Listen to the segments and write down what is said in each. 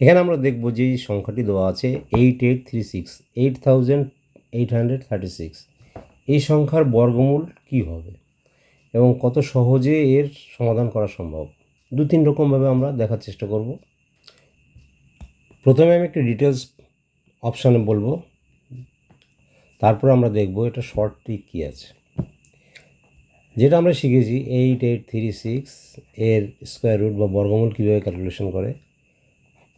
এখানে আমরা দেখব যে সংখ্যাটি দেওয়া আছে eight eight three six eight thousand eight hundred thirty six এই সংখ্যার বর্গমূল কী হবে? এবং কত সহজে এর সমাধান করা সম্ভব? দু তিন রকমভাবে আমরা দেখার চেষ্টা করব। প্রথমে আমি একটি ডিটেলস অপশানে বলব। তারপর আমরা দেখব এটা শর্ট ট্রিক কী আছে। যেটা আমরা শিখেছি এইট এইট থ্রি সিক্স এর স্কোয়ার রুট বা বর্গমূল কীভাবে ক্যালকুলেশন করে।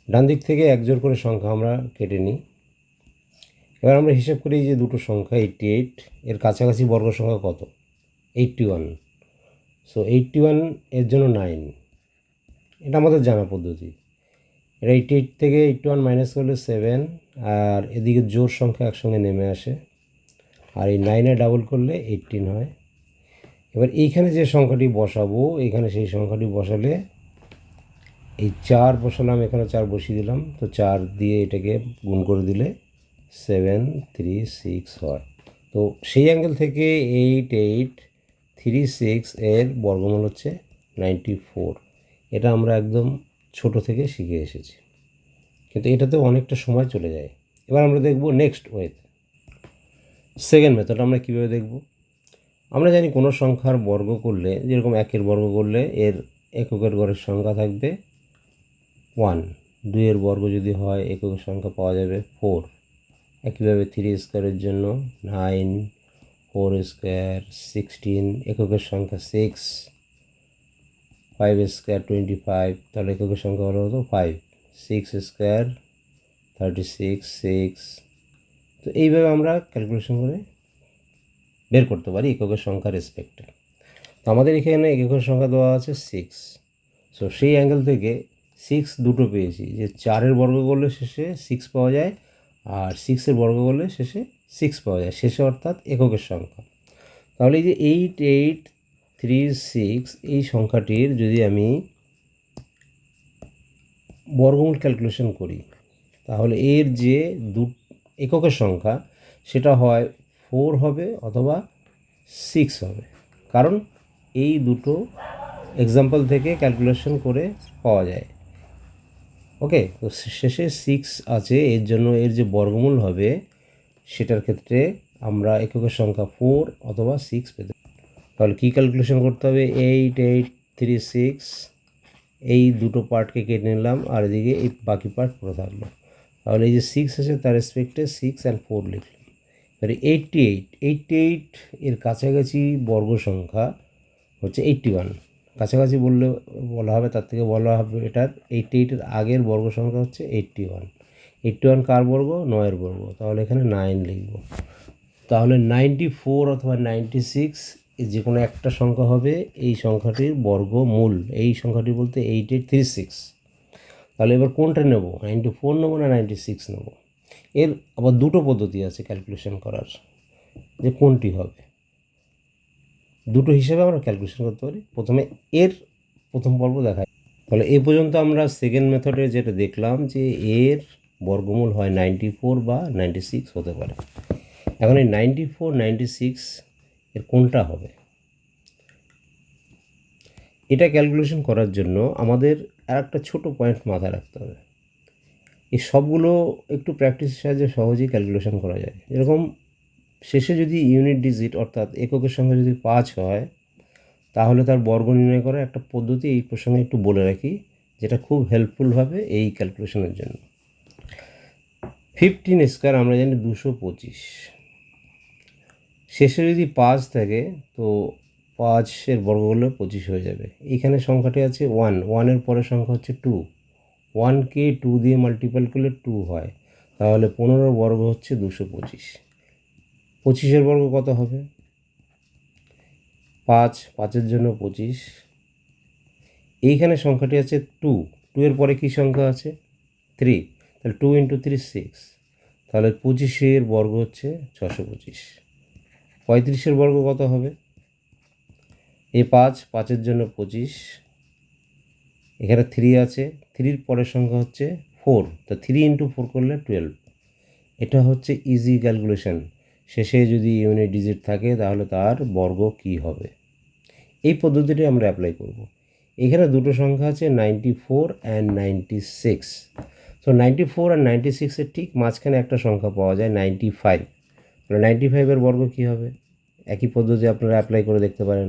ডান দিক থেকে এক জোর করে সংখ্যা আমরা কেটে নিই। এবার আমরা হিসাব করি যে দুটো সংখ্যা এইটটি এইট এর কাছাকাছি বর্গ সংখ্যা কত? এইটটি ওয়ান সো এইটটি ওয়ানের জন্য নাইন এটা আমাদের জানা পদ্ধতি। এটা এইটটি এইট থেকে এইটটি ওয়ান মাইনাস করলে সেভেন আর এদিকে জোর সংখ্যা একসঙ্গে নেমে আসে। আর এই নাইনে ডাবল করলে এইটটিন হয়। এবার এইখানে যে সংখ্যাটি বসাবো, এখানে সেই সংখ্যাটি বসালে এই চার বসালাম, এখানে চার বসিয়ে দিলাম। তো চার দিয়ে এটাকে গুণ করে দিলে সেভেন, থ্রি, সিক্স হয় তো সেই অ্যাঙ্গেল থেকে এইট এইট, থ্রি, সিক্স এর বর্গমূল হচ্ছে নাইনটি ফোর। এটা আমরা একদম ছোট থেকে শিখে এসেছি। কিন্তু এটাতে অনেকটা সময় চলে যায়। এবার আমরা দেখব নেক্সট ওয়েতে সেকেন্ড মেথড আমরা কীভাবে দেখব? আমরা জানি কোনো সংখ্যার বর্গ করলে, যেরকম একের বর্গ করলে এর এককের গড়ের সংখ্যা থাকবে ওয়ান। দুইয়ের বর্গ যদি হয় এককের সংখ্যা পাওয়া যাবে ফোর। একইভাবে থ্রি স্কোয়ারের জন্য নাইন, ফোর স্কোয়ার সিক্সটিন, এককের সংখ্যা six, five square twenty five, তাহলে এককের সংখ্যা হলো হতো five. Six square thirty six six. তো এইভাবে আমরা ক্যালকুলেশন করে বের করতে পারি এককের সংখ্যা রেসপেক্টে তো আমাদের এখানে এককের সংখ্যা দেওয়া আছে সিক্স। সো সেই অ্যাঙ্গেল থেকে সিক্স দুটো পেয়েছি। যে চারের বর্গ করলে শেষে সিক্স পাওয়া যায় আর সিক্সের বর্গ করলে শেষে সিক্স পাওয়া যায়। শেষে অর্থাৎ এককের সংখ্যা। তাহলে এই যে এইট এইট থ্রি সিক্স এই সংখ্যাটির যদি আমি বর্গমূল ক্যালকুলেশন করি, তাহলে এর যে দু, এককের সংখ্যা, সেটা হয় ফোর হবে অথবা সিক্স হবে। কারণ এই দুটো এক্সাম্পল থেকে ক্যালকুলেশন করে পাওয়া যায়। ওকে তো শেষে সিক্স আছে, এর জন্য এর যে বর্গমূল হবে, সেটার ক্ষেত্রে আমরা এককের সংখ্যা ফোর অথবা সিক্স পেতে তাহলে কী ক্যালকুলেশন করতে হবে? এইট এইট থ্রি সিক্স এই দুটো পার্টকে কেটে নিলাম, আর এদিকে এই বাকি পার্ট পুরো থাকল। তাহলে এই যে সিক্স আছে, তার রেসপেক্টে সিক্স অ্যান্ড ফোর লিখলাম। তাহলে এইটটি এইট এইটটি এইট এর কাছাকাছি বর্গ সংখ্যা হচ্ছে এইটটি ওয়ান কাছাকাছি বললে বলা হবে, তার থেকে বলা হবে এটার এইটটি এইটের আগের বর্গ সংখ্যা হচ্ছে এইটটি ওয়ান এইটটি ওয়ান কার বর্গ? নয়ের বর্গ। তাহলে এখানে নাইন লিখব। তাহলে নাইনটি ফোর অথবা নাইনটি সিক্স যে কোনো একটা সংখ্যা হবে, এই সংখ্যাটির বর্গমূল। এই সংখ্যাটি বলতে এইট এইট থ্রি সিক্স তাহলে এবার কোনটা নেব? নাইনটি ফোর নেব না নাইনটি সিক্স নেব? এর আবার দুটো পদ্ধতি আছে ক্যালকুলেশন করার, যে কোনটি হবে। দুটো হিসেবে আমরা ক্যালকুলেশন করতে পারি। প্রথমে এর প্রথম পর্ব দেখায় তাহলে এ পর্যন্ত আমরা সেকেন্ড মেথডে যেটা দেখলাম যে এর বর্গমূল হয় নাইনটি ফোর বা নাইনটি সিক্স হতে পারে। এখন এই নাইনটি ফোর নাইনটি সিক্স এর কোনটা হবে? এটা ক্যালকুলেশন করার জন্য আমাদের আর একটা ছোটো পয়েন্ট মাথায় রাখতে হবে। এই সবগুলো একটু প্র্যাকটিসের সাহায্যে সহজেই ক্যালকুলেশন করা যায়। যেরকম শেষে যদি ইউনিট ডিজিট অর্থাৎ এককের সঙ্গে যদি পাঁচ হয়, তাহলে তার বর্গ নির্ণয় করার একটা পদ্ধতি এই প্রসঙ্গে একটু বলে রাখি, যেটা খুব হেল্পফুল হবে এই ক্যালকুলেশনের জন্য। ফিফটিন স্কোয়ার আমরা জানি দুশো পঁচিশ। শেষে যদি পাঁচ থাকে, তো পাঁচের বর্গ হলে পঁচিশ হয়ে যাবে। এখানে সংখ্যাটি আছে ওয়ান ওয়ানের পরের সংখ্যা হচ্ছে টু ওয়ানকে টু দিয়ে মাল্টিপ্যাল করলে টু হয়। তাহলে পনেরো বর্গ হচ্ছে দুশো পঁচিশ। পঁচিশের বর্গ কত হবে? পাঁচ, পাঁচের জন্য পঁচিশ। এইখানে সংখ্যাটি আছে টু। টু এর পরে কী সংখ্যা আছে? থ্রি তাহলে টু ইন্টু থ্রি সিক্স তাহলে পঁচিশের বর্গ হচ্ছে ছশো পঁচিশ। পঁয়ত্রিশের বর্গ কত হবে? এ পাঁচ, পাঁচের জন্য পঁচিশ। এখানে থ্রি আছে। থ্রির পরের সংখ্যা হচ্ছে ফোর তো থ্রি ইন্টু ফোর করলে টুয়েলভ এটা হচ্ছে ইজি ক্যালকুলেশন শেষে যদি ইউনিট ডিজিট থাকে, তাহলে তার বর্গ কী হবে? এই পদ্ধতিটি আমরা অ্যাপ্লাই করব। এখানে দুটো সংখ্যা আছে ninety four and ninety six তো নাইনটি ফোর আর নাইনটি সিক্সের ঠিক মাঝখানে একটা সংখ্যা পাওয়া যায় নাইনটি ফাইভ তাহলে নাইনটি ফাইভের বর্গ কী হবে? একই পদ্ধতি আপনারা অ্যাপ্লাই করে দেখতে পারেন।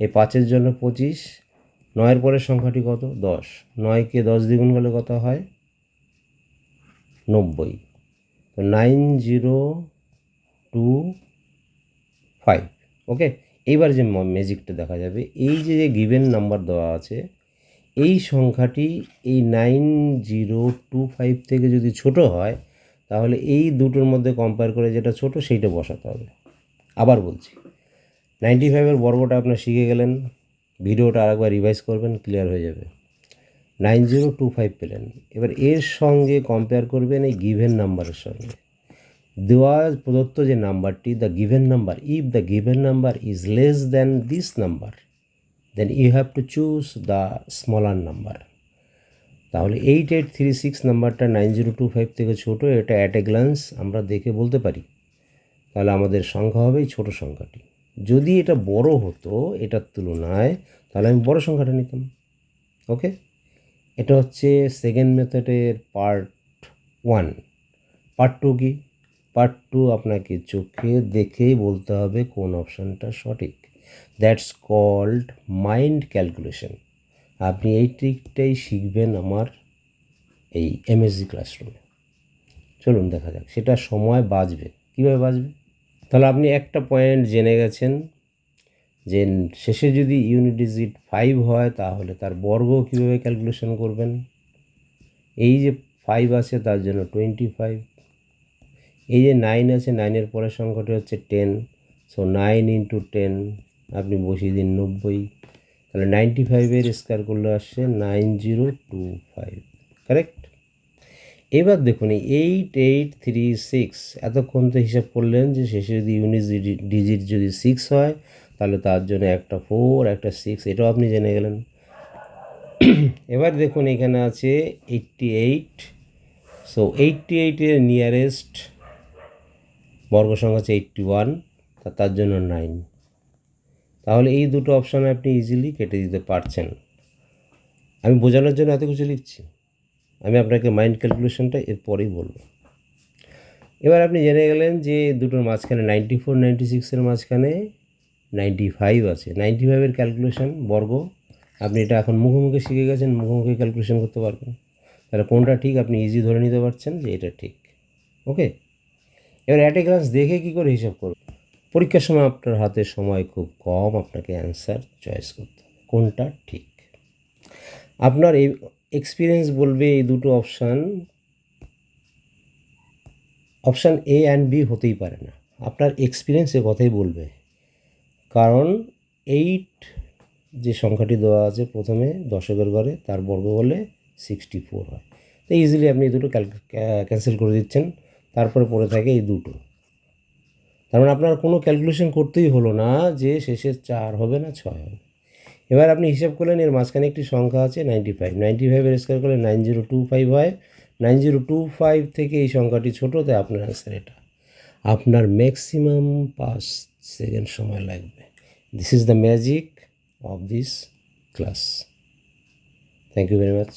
এই পাঁচের জন্য পঁচিশ, নয়ের পরের সংখ্যাটি কত? দশ। নয়কে দশ দ্বিগুণ করলে কত হয়? নব্বই। তো nine zero two five, okay? এইবার যে ম্যাজিকটা দেখা যাবে, এই যে গিভেন নাম্বার দেওয়া আছে, এই সংখ্যাটি এই নাইন জিরো টু ফাইভ থেকে যদি ছোট হয়, তাহলে এই দুটোর মধ্যে কম্পেয়ার করে যেটা ছোট সেইটা বসাতে হবে। আবার বলছি নাইনটি ফাইভের বর্গটা আপনার শিখে গেলেন, ভিডিওটা আরেকবার রিভাইজ করবেন ক্লিয়ার হয়ে যাবে। নাইন জিরো টু ফাইভ পেলেন। এবার এর সঙ্গে কম্পেয়ার করবেন এই গিভেন নাম্বারের সঙ্গে। দেওয়া প্রদত্ত যে নাম্বারটি the given number if the given number is less than this number then you have to choose the smaller number তাহলে এইট এইট থ্রি সিক্স নাম্বারটা নাইন জিরো টু ফাইভ থেকে ছোটো, এটা অ্যাট এ গ্লান্স আমরা দেখে বলতে পারি। তাহলে আমাদের সংখ্যা হবে এই ছোটো সংখ্যাটি। যদি এটা বড় হতো, এটার তুলনায়, তাহলে আমি বড় সংখ্যাটা নিতাম। ওকে? এটা হচ্ছে সেকেন্ড মেথডের পার্ট ওয়ান পার্ট টু কি? পার্ট টু আপনাকে চোখে দেখেই বলতে হবে কোন অপশানটা সঠিক। দ্যাটস কল্ড মাইন্ড ক্যালকুলেশন আপনি এই ট্রিকটাই শিখবেন আমার এই এমএসজি ক্লাসরুমে চলুন দেখা যাক, সেটা সময় বাঁচবে। কীভাবে বাঁচবে? তাহলে আপনি একটা পয়েন্ট জেনে গেছেন, যে শেষে যদি ইউনিট ডিজিট ফাইভ হয়, তাহলে তার বর্গ কীভাবে ক্যালকুলেশন করবেন? এই যে ফাইভ আছে, তার জন্য টোয়েন্টি ফাইভ এই যে নাইন আছে নাইনের পরের সংখ্যাটি হচ্ছে ten so nine into ten আপনি বসিয়ে দিন নব্বই। তাহলে নাইনটি ফাইভের স্কোয়ার করলে আসছে nine zero two five correct এবার দেখুন এইট এইট থ্রি সিক্স এতক্ষণ তো হিসাব করলেন যে শেষে যদি ইউনিট ডিজিট যদি সিক্স হয়, তাহলে তার জন্য একটা ফোর একটা সিক্স এটাও আপনি জেনে গেলেন। এবার দেখুন, এখানে আছে এইটটি এইট সো এইটটি এইটের নিয়ারেস্ট বর্গ সংখ্যা হচ্ছে এইটটি ওয়ান তার জন্য নাইন তাহলে এই দুটো অপশান আপনি ইজিলি কেটে দিতে পারছেন। আমি বোঝানোর জন্য এত কিছু লিখছি। আমি আপনাকে মাইন্ড ক্যালকুলেশনটা এরপরেই বলব। এবার আপনি জেনে গেলেন যে দুটোর মাঝখানে নাইনটি ফোর নাইনটি সিক্সের মাঝখানে নাইনটি ফাইভ আছে। নাইনটি ফাইভের ক্যালকুলেশন বর্গ। আপনি এটা এখন মুখোমুখি শিখে গেছেন, মুখোমুখি ক্যালকুলেশন করতে পারবেন। তাহলে কোনটা ঠিক, আপনি ইজি ধরে নিতে পারছেন যে এটা ঠিক। ওকে এবার অ্যাট এ গ্লান্স দেখে কী করে হিসাব করবেন পরীক্ষার সময় আপনার হাতে সময় খুব কম, আপনাকে অ্যান্সার চয়েস করতে হবে। কোনটা ঠিক? আপনার এই এক্সপিরিয়েন্স বলবে এই দুটো option option A and B হতেই পারে না। আপনার এক্সপিরিয়েন্স এ কথাই বলবে। কারণ এইট যে সংখ্যাটি দেওয়া আছে প্রথমে দশকের ঘরে তার বর্গ হলে সিক্সটি ফোর হয়। তো ইজিলি আপনি দুটো ক্যান্সেল করে দিচ্ছেন। তারপরে পড়ে থাকে এই দুটো। তার মানে আপনার কোনো ক্যালকুলেশন করতেই হলো না যে শেষে চার হবে না ছয় হবে। এবার আপনি হিসাব করলেন এর মাঝখানে একটি সংখ্যা আছে নাইনটি ফাইভ নাইনটি ফাইভের স্কোয়ার করলে নাইন জিরো টু ফাইভ হয়। নাইন জিরো টু ফাইভ থেকে এই সংখ্যাটি ছোটো, তাই আপনার অ্যান্সার এটা। আপনার ম্যাক্সিমাম পাঁচ সেকেন্ড সময় লাগবে। This is the magic of this class thank you very much